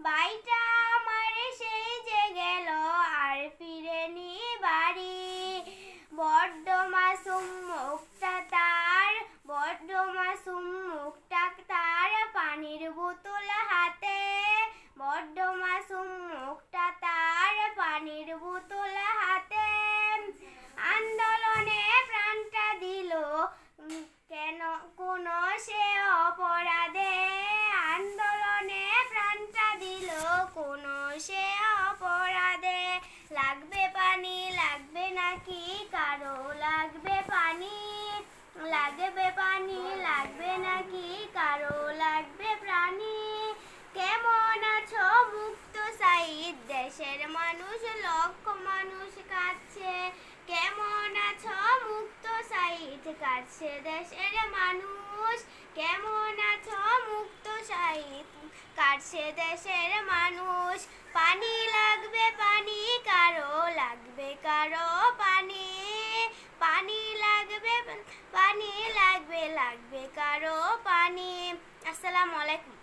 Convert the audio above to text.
Bye, Dad. লাগবে পানি, লাগবে নাকি? কারও লাগবে প্রাণী? কেমন আছো মুক্ত সাইদ? দেশের মানুষ, লক্ষ মানুষ কাছে। কেমন আছো মুক্ত সাইদ? কাছে দেশের মানুষ। কেমন আছো মুক্ত সাইদ? কাছে দেশের মানুষ। পানি লাগবে পানি, কারও লাগবে কারও পানি লাগবে লাগবে কারও পানি। আসসালামু আলাইকুম।